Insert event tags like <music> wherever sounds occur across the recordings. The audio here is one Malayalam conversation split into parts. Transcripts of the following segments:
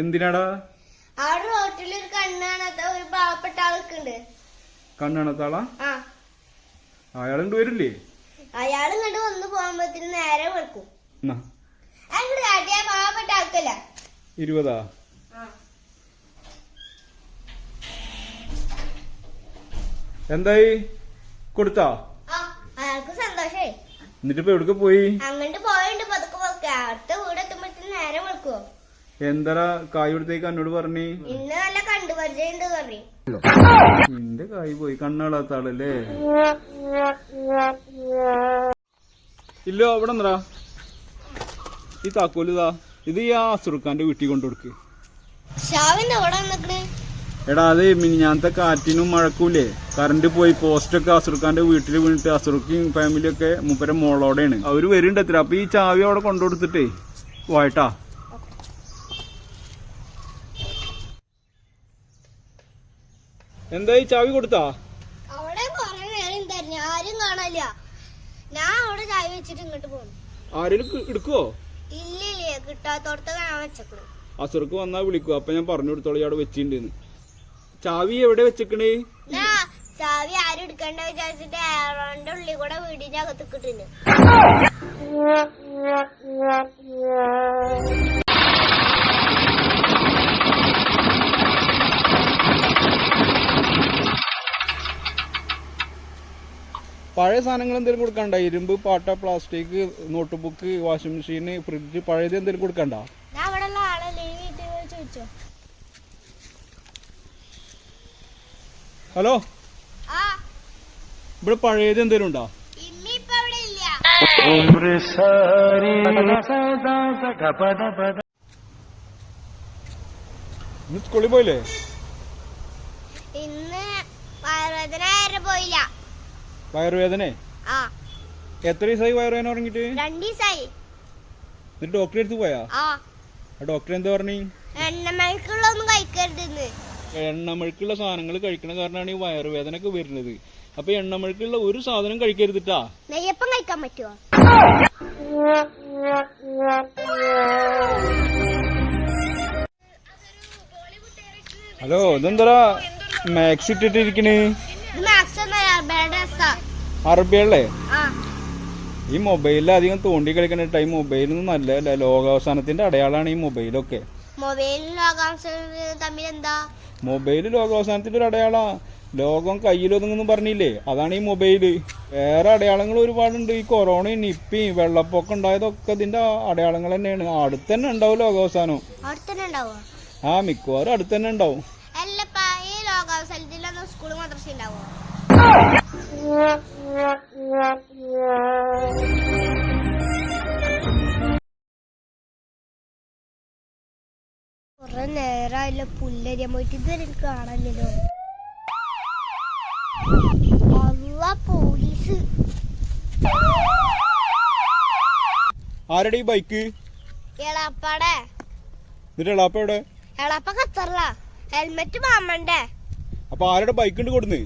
എന്തിനാടാ? ആ റോട്ടിൽ ഒരു കണ്ണാണത്ത ഒരു പാവപ്പെട്ട ആൾക്കുണ്ട്? കണ്ണാണത്താളാ അയാളുണ്ട് വരില്ലേ? അയാളും ഇങ്ങോട്ട് വന്ന് പോകുമ്പോത്തിന് നേരെ വെളുക്കും. എന്നാ? അങ്ങോട്ട് കാട്ടിയ പാവപ്പെട്ട ആൾക്കല്ല. ഇരുപതാ? എന്തായി? കൊടുത്താ? അയാൾക്ക് സന്തോഷായി. എന്നിട്ട് ഇപ്പൊ എവിടേക്ക് പോയി? അങ്ങോട്ട് പോയുണ്ട് പതുക്കെ പതുക്കെ. അടുത്ത വീട് എത്തുമ്പോഴത്തേക്ക് നേരെ വെളുക്കുവോ? എന്താടാ കായുടുത്തേക്ക് എന്നോട് പറഞ്ഞേ? ഇന്ന് നല്ല നിന്റെ കായ് പോയി കണ്ണാളാത്ത ആളല്ലേ ഇല്ലോ അവിടെ എന്താ ഈ താക്കോൽ ഇതാ ഈ ആ അസുറുക്കാന്റെ വീട്ടിൽ കൊണ്ടുകൊടുക്ക്. ഷാവിന്റെ അവിടെ നിക്കണ് എടാ അത് മിനിഞ്ഞാന്നത്തെ കാറ്റിനും മഴക്കൂലേ കറണ്ട് പോയി പോസ്റ്റൊക്കെ അസുറുക്കാന്റെ വീട്ടിൽ വീണിട്ട് അസുറുക്കും ഫാമിലിയൊക്കെ മുപ്പരം മോളോടെയാണ്. അവർ വരുന്നുണ്ട് എത്ര? അപ്പൊ ഈ ചാവി അവിടെ കൊണ്ടുകൊടുത്തിട്ടേ പോയിട്ടാ വായിട്ടാ. എന്താ ഈ ചാവി കൊടുത്താ? അവിടെ കൊറേ നേരം ഉണ്ടായിരുന്നു. ആരും കാണാനില്ല. ഞാൻ അവിടെ ചാവി വെച്ചിട്ട് ഇങ്ങോട്ട് പോന്നു. ആരെങ്കിലും എടുക്കുവോ? ഇല്ല കിട്ടാത്തോടത്ത് ഞാൻ വെച്ചേക്കണു. അസുറക്ക് വന്നാ വിളിക്കും അപ്പൊ ഞാൻ പറഞ്ഞു കൊടുത്തോളൂ അവിടെ വെച്ചിട്ടുണ്ടെന്ന് ചാവി എവിടെ വെച്ചേക്കണേ? ചാവി ആരും എടുക്കണ്ട വിചാരിച്ചിട്ട് അയാളുടെ ഉള്ളിൽ കൂടെ വീടിന്റെ അകത്ത് കിട്ടുന്നു <laughs> പഴയ സാധനങ്ങൾ എന്തെങ്കിലും കൊടുക്കണ്ട? ഇരുമ്പ് പാട്ട plastic notebook washing machine fridge പഴയത് എന്തെങ്കിലും കൊടുക്കണ്ട? ഹലോ? ആ. ഇവിടെ പഴയത് എന്തെങ്കിലും ഉണ്ടോ? സ്കൂളിൽ പോയില്ലേ? ഇന്ന് പോയില്ല. വയറുവേദന? എത്ര ദിവസമായി വയറുവേദന ഉറങ്ങിട്ട് രണ്ട് ദിവസായി എന്നിട്ട് ഡോക്ടറെ അടുത്ത് പോയാ? ഡോക്ടർ എന്താ പറഞ്ഞു? എണ്ണമഴക്കുള്ളൊന്നും കഴിക്കരുതെന്ന് എണ്ണമഴുക്കുള്ള സാധനങ്ങൾ കഴിക്കണ കാരണമാണ് ഈ വയറുവേദന ഒക്കെ വരുന്നത്. അപ്പൊ എണ്ണമഴുക്കുള്ള ഒരു സാധനം കഴിക്കരുതിട്ടാ? നെയ്യപ്പം കഴിക്കാൻ പറ്റുമോ ഹലോ ഇതെന്താ മാക്സ് ഇട്ടിട്ടിരിക്കണ്. അറബിയല്ലേ ഈ മൊബൈലിൽ അധികം തോണ്ടി കളിക്കണ ടൈം മൊബൈലൊന്നും നല്ല ലോകാവസാനത്തിന്റെ അടയാളാണ് ഈ മൊബൈലൊക്കെ മൊബൈൽ ലോകാവസാനത്തിന്റെ ഒരു അടയാളാ. ലോകം കയ്യിലൊതുങ്ങുന്നു പറഞ്ഞില്ലേ? അതാണ് ഈ മൊബൈൽ വേറെ അടയാളങ്ങൾ ഒരുപാടുണ്ട്. ഈ കൊറോണ നിപ്പി വെള്ളപ്പൊക്കം ഉണ്ടായതൊക്കെ ഇതിന്റെ അടയാളങ്ങൾ തന്നെയാണ്. അടുത്ത് തന്നെ ഉണ്ടാവും ലോകാവസാനം. ആ മിക്കവാറും അടുത്ത് തന്നെ ഉണ്ടാവും. മദ്രസ ഉണ്ടാവോ കൊറേ നേരമായില്ല പുല്ലരിയാൻ പോയിട്ട് ഇതുവരെ എനിക്ക് കാണാനില്ലല്ലോ അല്ല പോലീസ് ആരുടെ ഈ ബൈക്ക് എളാപ്പാടെ. എന്നിട്ട് എളാപ്പ എവിടെ? എളാപ്പ ഖത്തറില. ഹെൽമെറ്റ് മാമന്റെ അപ്പൊ ആരുടെ ബൈക്ക് ഉണ്ട് കൊടുന്ന്?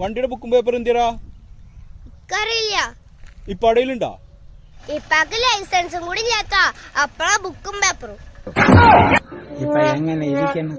വണ്ടിയുടെ ബുക്കും പേപ്പർ എന്തിനാ? ഇക്കറിയില്ല ഇപ്പൊ അടയിലുണ്ടാ ഇപ്പാക്ക് ലൈസൻസും കൂടി അപ്പഴാ ബുക്കും പേപ്പറും ഇപ്പൊ എങ്ങനെ ഇരിക്കുന്നു?